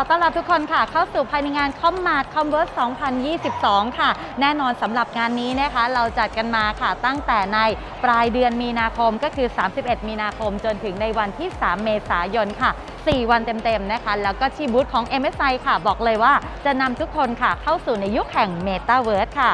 ขอต้อนรับทุกคนค่ะ เข้าสู่ภายในงานคอมมาร์ทคอมเวิร์ส2022 ค่ะ แน่นอนสำหรับงานนี้นะคะ เราจัดกันมาค่ะตั้งแต่ในปลายเดือนมีนาคมก็คือ 31 มีนาคมจนถึงในวันที่ 3 เมษายนค่ะ 4 วันเต็มๆนะคะ แล้วก็ที่บูธของ MSI ค่ะ บอกเลยว่าจะนำทุกคนค่ะเข้าสู่ในยุคแห่ง Metaverse ค่ะ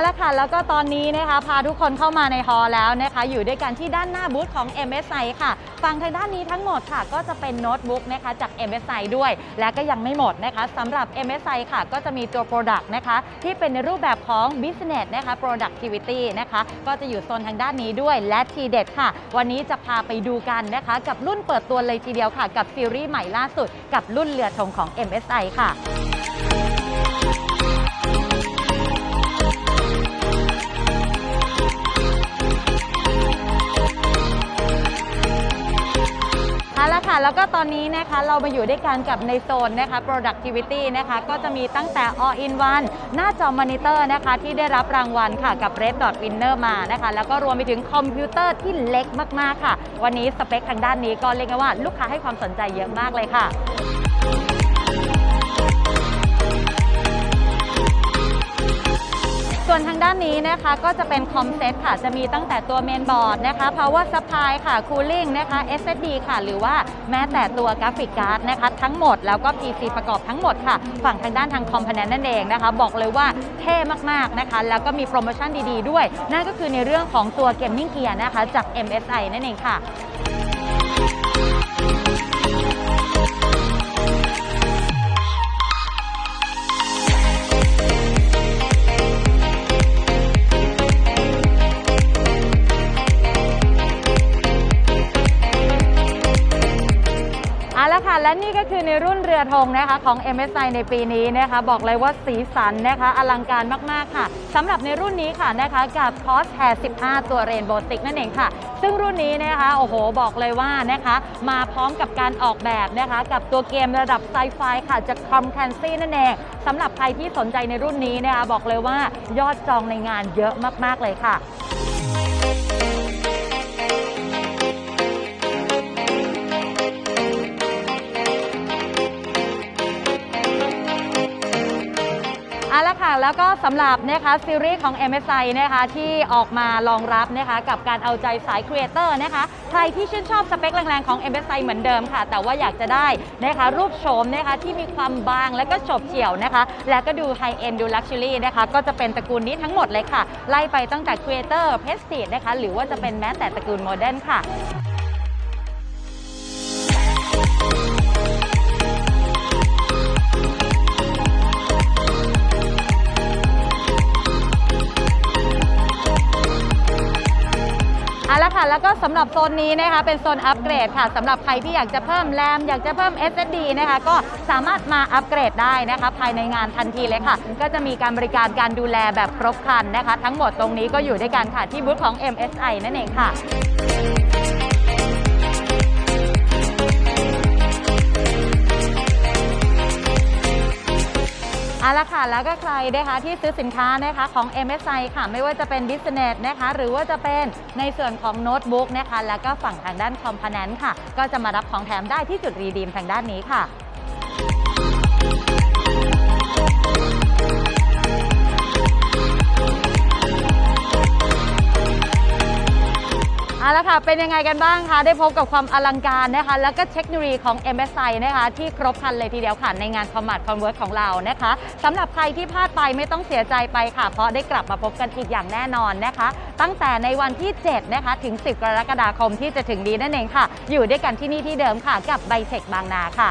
เอาละค่ะ แล้วก็ตอนนี้นะคะ พาทุกคนเข้ามาในฮอล์แล้วนะคะ อยู่ด้วยกันที่ด้านหน้าบูธของ MSI ค่ะฝั่งทางด้านนี้ทั้งหมดค่ะ ก็จะเป็นโน้ตบุ๊กนะคะจาก MSI ด้วย และก็ยังไม่หมดนะคะสำหรับ MSI ค่ะ ก็จะมีตัว Product นะคะ ที่เป็นในรูปแบบของ Business นะคะ Productivity นะคะ ก็จะอยู่โซนทางด้านนี้ด้วย และทีเด็ดค่ะ วันนี้จะพาไปดูกันนะคะ กับรุ่นเปิดตัวเลยทีเดียวค่ะ กับซีรีส์ใหม่ล่าสุด กับรุ่นเรือธงของ MSI ค่ะ เอาละค่ะ แล้วก็ตอนนี้นะคะเรามาอยู่ด้วยกันกับในโซนนะคะ productivity นะคะ ก็จะมีตั้งแต่ all in one หน้าจอมอนิเตอร์นะคะ ที่ได้รับรางวัลค่ะกับ Red Dot Winner มานะคะ แล้วก็รวมไปถึงคอมพิวเตอร์ที่เล็กมาก ๆ ค่ะ วันนี้สเปคทางด้านนี้ก็เรียกได้ว่าลูกค้าให้ความสนใจเยอะมากเลยค่ะ นทางด้านะคะก็จะเป็นคอมเซ็ตค่ะ จะมีตั้งแต่ตัวเมนบอร์ดนะคะ power supply ค่ะ cooling นะคะ SSD ค่ะ หรือว่าแม้แต่ตัวกราฟิกการ์ดนะคะ ทั้งหมดแล้วก็ PC ประกอบทั้งหมดค่ะ ฝั่งทางด้านทางคอมโพเนนต์นั่นเองนะคะ บอกเลยว่าเท่มาก ๆ นะคะ แล้วก็มีโปรโมชั่นดี ๆ ด้วย นั่นก็คือในเรื่องของตัวเกมมิ่งเกียร์นะคะ จาก MSI นั่นเองค่ะ และนี่ก็คือในรุ่นเรือธงนะคะของ MSI ในปีนี้นะคะ บอกเลยว่าสีสันนะคะอลังการมาก ๆ ค่ะสำหรับในรุ่นนี้ค่ะนะคะกับ Cross Hair 15 ตัว Rainbow Stick นั่นเองค่ะ ซึ่งรุ่นนี้นะคะ โอ้โห บอกเลยว่านะคะ มาพร้อมกับการออกแบบนะคะ กับตัวเกมระดับไซไฟค่ะจาก Tom Clancy นั่นเองสำหรับใครที่สนใจในรุ่นนี้นะคะ บอกเลยว่ายอดจองในงานเยอะมาก ๆ เลยค่ะ เอาละค่ะ แล้วก็สำหรับนะคะซีรีส์ของ MSI นะคะที่ออกมารองรับนะคะกับการเอาใจสายครีเอเตอร์นะคะใครที่ชื่นชอบสเปคแรงๆของ MSI เหมือนเดิมค่ะ แต่ว่าอยากจะได้นะคะรูปโฉมนะคะที่มีความบางและก็โฉบเฉี่ยวนะคะ แล้วก็ดูไฮเอ็นดูลักชัวรี่นะคะก็จะเป็นตระกูลนี้ทั้งหมดเลยค่ะ ไล่ไปตั้งแต่ครีเอเตอร์เพสตินะคะหรือว่าจะเป็นแม้แต่ตระกูลโมเดิร์นค่ะ แล้วก็สำหรับโซนนี้นะคะเป็นโซนอัปเกรดค่ะสำหรับใครที่อยากจะเพิ่มแรมอยากจะเพิ่ม SSD นะคะก็สามารถมาอัปเกรดได้นะคะภายในงานทันทีเลยค่ะ ก็จะมีการบริการการดูแลแบบครบครันนะคะ ทั้งหมดตรงนี้ก็อยู่ด้วยกันค่ะที่บูธของ MSI นั่นเองค่ะ ละค่ะ แล้วก็ใครนะคะที่ซื้อสินค้านะคะของ MSI ค่ะ ไม่ว่าจะเป็น Business นะคะ หรือว่าจะเป็นในส่วนของโน้ตบุ๊กนะคะ แล้วก็ฝั่งทางด้านคอมโพเนนต์ค่ะ ก็จะมารับของแถมได้ที่จุดรีดีมทางด้านนี้ค่ะ ละค่ะ เป็นยังไงกันบ้างคะ ได้พบกับความอลังการนะคะ แล้วก็เทคโนโลยีของ MSI นะคะ ที่ครบครันเลยทีเดียวค่ะ ในงาน Combat Convert ของเรานะคะสำหรับใครที่พลาดไปไม่ต้องเสียใจไปค่ะ เพราะได้กลับมาพบกันอีกอย่างแน่นอนนะคะ ตั้งแต่ในวันที่ 7 นะคะ ถึง 10 กรกฎาคมที่จะถึงนี้นั่นเองค่ะ อยู่ด้วยกันที่นี่ที่เดิมค่ะ กับไบเทคบางนาค่ะ